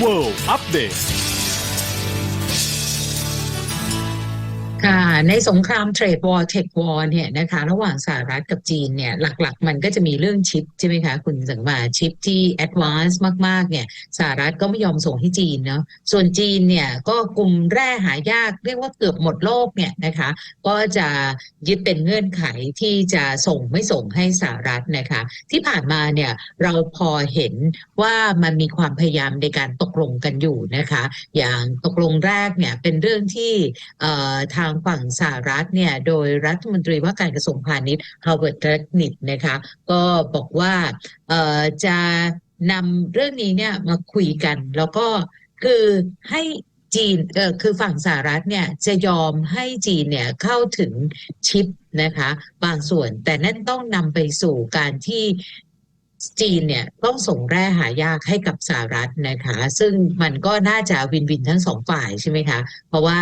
World Update ค่ะในสงครามเทรดวอร์เทควอร์เนี่ยนะคะระหว่างสหรัฐกับจีนเนี่ยหลักๆ มันก็จะมีเรื่องชิปใช่ไหมคะคุณสังมาชิปที่แอดวานซ์มากๆเนี่ยสหรัฐก็ไม่ยอมส่งให้จีนเนาะส่วนจีนเนี่ยก็กลุ่มแร่หายากเรียกว่าเกือบหมดโลกเนี่ยนะคะก็จะยึดเป็นเงื่อนไขที่จะส่งไม่ส่งให้สหรัฐนะคะที่ผ่านมาเนี่ยเราพอเห็นว่ามันมีความพยายามในการตกลงกันอยู่นะคะอย่างตกลงแรกเนี่ยเป็นเรื่องที่เอ่อทางฝั่งสหรัฐเนี่ยโดยรัฐมนตรีว่าการกระทรวงพาณิชย์ฮาวเวิร์ดเทคนิคนะคะก็บอกว่าจะนำเรื่องนี้เนี่ยมาคุยกัน แล้วก็คือให้จีนเออคือฝั่งสหรัฐเนี่ยจะยอมให้จีนเนี่ยเข้าถึงชิปนะคะ บางส่วนแต่นั่นต้องนำไปสู่การที่ จีนเนี่ยต้องส่งแร่หายากให้กับสหรัฐนะคะ ซึ่งมันก็น่าจะวินวินทั้งสองฝ่ายใช่ไหมคะ เพราะว่า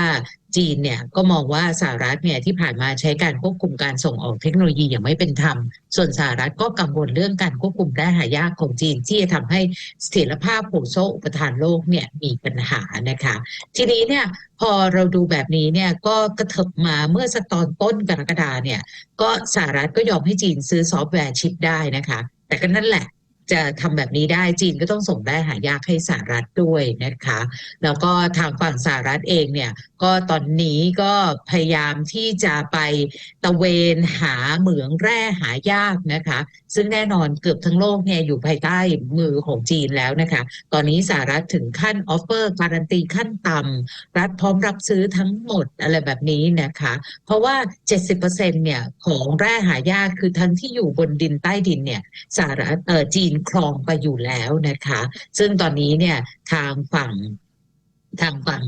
จีนเนี่ยก็มองว่าสหรัฐเนี่ยที่ผ่านมาใช้การควบคุมการส่งออกเทคโนโลยีอย่างไม่เป็นธรรม ส่วนสหรัฐก็กังวลเรื่องการควบคุมแร่หายากของจีน ที่จะทำให้เสถียรภาพห่วงโซ่อุปทานโลกเนี่ยมีปัญหานะคะ ทีนี้เนี่ยพอเราดูแบบนี้เนี่ยก็กระเถิบมาเมื่อสตอนต้นกรกฎาเนี่ยก็สหรัฐก็ยอมให้จีนซื้อซอฟต์แวร์ชิปได้นะคะ แต่ก็นั่นแหละ จะทำแบบนี้ได้จีนก็ต้องส่งได้หายากให้สหรัฐด้วยนะคะ แล้วก็ทางฝั่งสหรัฐเองเนี่ยก็ตอนนี้ก็พยายามที่จะไปตะเวนหาเหมืองแร่หายากนะคะ ซึ่งแน่นอนเกือบทั้งโลกเนี่ยอยู่ภายใต้มือของจีนแล้วนะคะ ตอนนี้สหรัฐถึงขั้นออฟเฟอร์การันตีขั้นต่ำรัฐพร้อมรับซื้อทั้งหมดอะไรแบบนี้นะคะ เพราะว่า 70%เนี่ยของแร่หายากคือทั้งที่อยู่บนดินใต้ดินเนี่ยสหรัฐเออจีนครองไปอยู่แล้วนะคะ ซึ่งตอนนี้เนี่ยทางฝั่งทางฝั่ง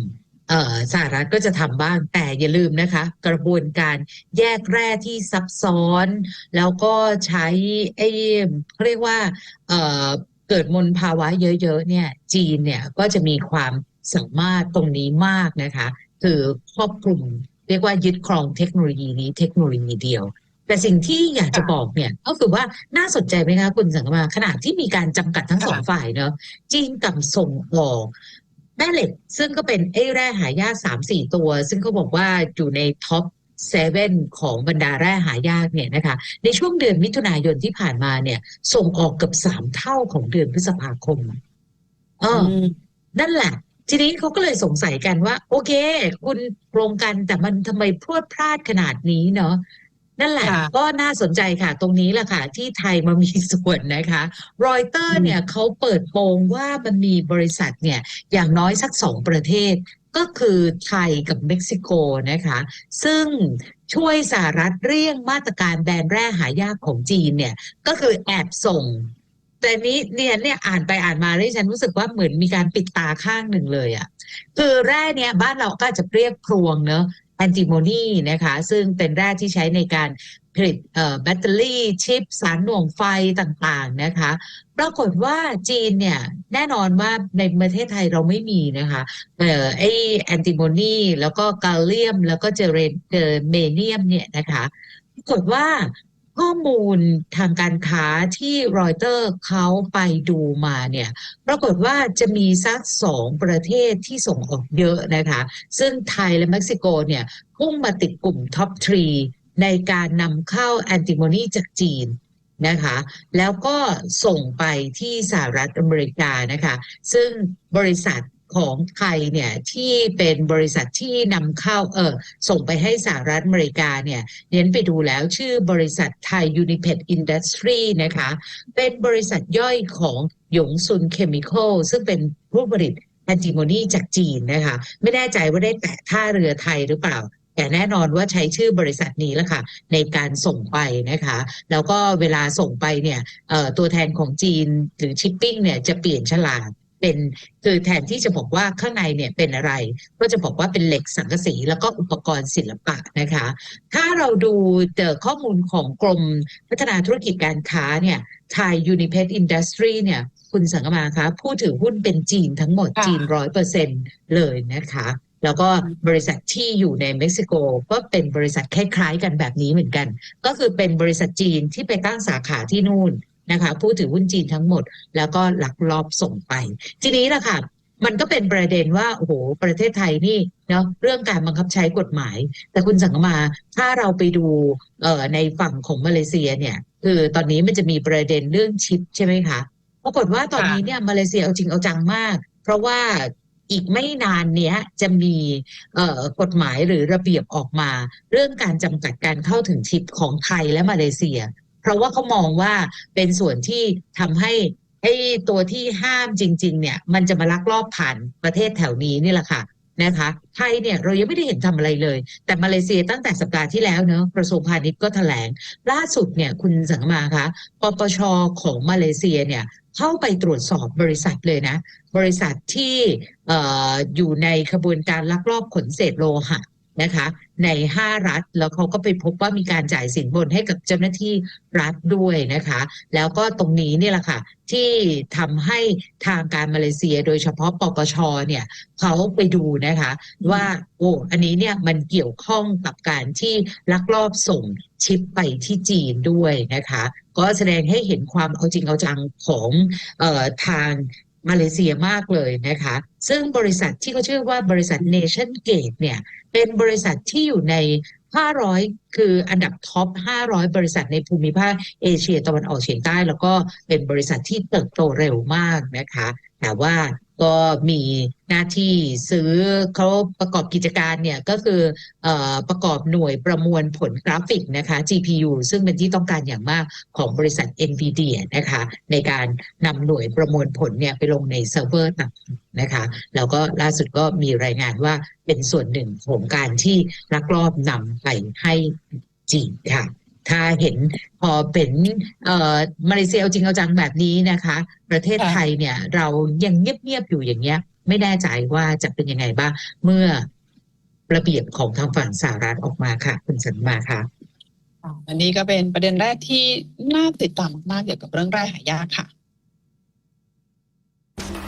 สหรัฐก็จะทำบ้างแต่อย่าลืมนะคะ กระบวนการแยกแร่ที่ซับซ้อน แล้วก็ใช้ไอ้เรียกว่าเเกิดมลภาวะเยอะๆเนี่ยจีนเนี่ยก็จะมีความสามารถตรงนี้มากนะคะ คือครอบคลุมเรียกว่ายึดครองเทคโนโลยีนี้เทคโนโลยีเดียว แต่สิ่งที่อยากจะบอกเนี่ยก็คือว่าน่าสนใจไหมคะคุณสังกมาขณะที่มีการจำกัดทั้งสองฝ่ายเนอะจีนกับส่งออกแม่เหล็ก ซึ่งก็เป็นไอ้แร่หายากสามสี่ตัว ซึ่งเขาบอกว่าอยู่ในท็อปเซเว่นของบรรดาแร่หายากเนี่ยนะคะ ในช่วงเดือนมิถุนายนที่ผ่านมาเนี่ย ส่งออกเกือบสามเท่าของเดือนพฤษภาคมอะเอออนั่นแหละทีนี้เขาก็เลยสงสัยกันว่า โอเค คุณโครงกันแต่มันทำไมพรวดพลาดขนาดนี้เนาะ นั่นแหละค่ะก็น่าสนใจค่ะ ตรงนี้แหละค่ะ ที่ไทยมามีส่วนนะคะรอยเตอร์เนี่ยเขาเปิดโปงว่ามันมีบริษัทเนี่ยอย่างน้อยสักสองประเทศ ก็คือไทยกับเม็กซิโกนะคะ ซึ่งช่วยสหรัฐเรี่ยงมาตรการแบนแร่หายากของจีนเนี่ย ก็คือแอบส่งแต่นี้เนี่ยเนี่ยอ่านไปอ่านมาแล้วฉันรู้สึกว่าเหมือนมีการปิดตาข้างหนึ่งเลยอะ่ะคือแร่เนี่ยบ้านเราก็อาจจะเรียกพรวงเนอะ แอนติโมนีนะคะซึ่งเป็นแร่ที่ใช้ในการผลิตแบตเตอรี่ชิป สารหน่วงไฟต่างๆนะคะ ปรากฏว่าจีนเนี่ยแน่นอนว่าในประเทศไทยเราไม่มีนะคะเอ่อไอแอนติโมนีแล้วก็กาเลียม แล้วก็เจเรเจอเมเนียมเนี่ยนะคะ ปรากฏว่า ข้อมูลทางการค้าที่รอยเตอร์เขาไปดูมาเนี่ยปรากฏว่าจะมีสักสองประเทศที่ส่งออกเยอะนะคะ ซึ่งไทยและเม็กซิโกเนี่ยพุ่งมาติดกลุ่มท็อปทรีในการนำเข้าแอนติโมนีจากจีนนะคะ แล้วก็ส่งไปที่สหรัฐอเมริกานะคะ ซึ่งบริษัท ของไทยเนี่ยที่เป็นบริษัทที่นำเข้าเออส่งไปให้สหรัฐอเมริกาเนี่ยเน้นไปดูแล้วชื่อบริษัทไทยยูนิเพ t อินดัสทรีนะคะ เป็นบริษัทย่อยของหยงซุนเคมีคอลซึ่งเป็นผู้ผลิตแอนติโมนีจากจีนนะคะ ไม่แน่ใจว่าได้แตะท่าเรือไทยหรือเปล่าแต่แน่นอนว่าใช้ชื่อบริษัทนี้แล้วค่ะ ในการส่งไปนะคะ แล้วก็เวลาส่งไปเนี่ยตัวแทนของจีนหรือชิปปิ้งเนี่ยจะเปลี่ยนฉลาก เป็นคือแทนที่จะบอกว่าข้างในเนี่ยเป็นอะไร ก็จะบอกว่าเป็นเหล็กสังกะสีแล้วก็อุปกรณ์ศิลปะนะคะ ถ้าเราดูเจอข้อมูลของกรมพัฒนาธุรกิจการค้าเนี่ยไทยยูนิเพ t อินดัสทรีเนี่ยคุณสังกมาคะผู้ถือหุ้นเป็นจีนทั้งหมดค่ะจีนร้อยเปอร์เซ็นเลยนะคะ แล้วก็บริษัทที่อยู่ในเม็กซิโกก็เป็นบริษัทคล้ายๆกันแบบนี้เหมือนกัน ก็คือเป็นบริษัทจีนที่ไปตั้งสาขาที่นู่น นะคะผู้ถือหุ้นจีนทั้งหมด แล้วก็ลักลอบส่งไป ทีนี้ล่ะค่ะมันก็เป็นประเด็นว่าโอ้โหประเทศไทยนี่เนาะเรื่องการบังคับใช้กฎหมาย แต่คุณสังกมาถ้าเราไปดูเอ่อในฝั่งของมาเลเซียเนี่ย คือตอนนี้มันจะมีประเด็นเรื่องชิปใช่ไหมคะปรากฏว่าตอนนี้เนี่ยมาเลเซียเอาจริงเอาจังมาก เพราะว่าอีกไม่นานเนี้ยจะมีเอ่อกฎหมายหรือระเบียบออกมา เรื่องการจำกัดการเข้าถึงชิปของไทยและมาเลเซีย เพราะว่าเขามองว่าเป็นส่วนที่ทำให้ไอ้ตัวที่ห้ามจริง ๆ เนี่ย มันจะมาลักลอบผ่านประเทศแถวนี้นี่แหละค่ะนะคะไทยเนี่ยเรายังไม่ได้เห็นทำอะไรเลย แต่มาเลเซียตั้งแต่สัปดาห์ที่แล้วเนอะกระทรวงพาณิชย์ก็แถลง ล่าสุดเนี่ยคุณสังมาคะปปชของมาเลเซียเนี่ยเข้าไปตรวจสอบบริษัทเลยนะ บริษัทที่อออยู่ในขบวนการลักลอบขนเศษโลหะ นะคะใน 5 รัฐแล้วเขาก็ไปพบว่ามีการจ่ายสินบนให้กับเจ้าหน้าที่รัฐด้วยนะคะ แล้วก็ตรงนี้เนี่ยแหละค่ะที่ทำให้ทางการมาเลเซียโดยเฉพาะปปชเนี่ยเขาไปดูนะคะว่าโอ้อันนี้เนี่ยมันเกี่ยวข้องกับการที่ลักลอบส่งชิปไปที่จีนด้วยนะคะ ก็แสดงให้เห็นความเอาจริงเอาจังของออทาง มาเลเซียมากเลยนะคะ ซึ่งบริษัทที่เขาชื่อว่าบริษัท Nation Gate เนี่ยเป็นบริษัทที่อยู่ใน 500 คืออันดับท็อป 500 บริษัทในภูมิภาคเอเชียตะวันออกเฉียงใต้ แล้วก็เป็นบริษัทที่เติบโตเร็วมากนะคะ แต่ว่า ก็มีหน้าที่ซื้อเขาประกอบกิจการเนี่ยก็คืออประกอบหน่วยประมวลผลกราฟิกนะคะ GPU ซึ่งเป็นที่ต้องการอย่างมากของบริษัท NVIDIA นะคะ ในการนำหน่วยประมวลผลเนี่ยไปลงในเซิร์ฟเวอร์ต่างนะคะแล้วก็ล่าสุดก็มีรายงานว่าเป็นส่วนหนึ่งของการที่ลักลอบนำไปให้จีนค่ะ ถ้าเห็นพอเป็นเอ่อมาเลเซียเอาจริงเอาจังแบบนี้นะคะ ประเทศค่ะไทยเนี่ย เรายังเงียบๆอยู่อย่างเงี้ย ไม่แน่ใจว่าจะเป็นยังไงบ้างเมื่อระเบียบของทางฝั่งสหรัฐออกมาค่ะ คุณสันมาค่ะอันนี้ก็เป็นประเด็นแรกที่น่าติดตามมากๆเกี่ยวกับเรื่องแร่หายากค่ะอัปเดต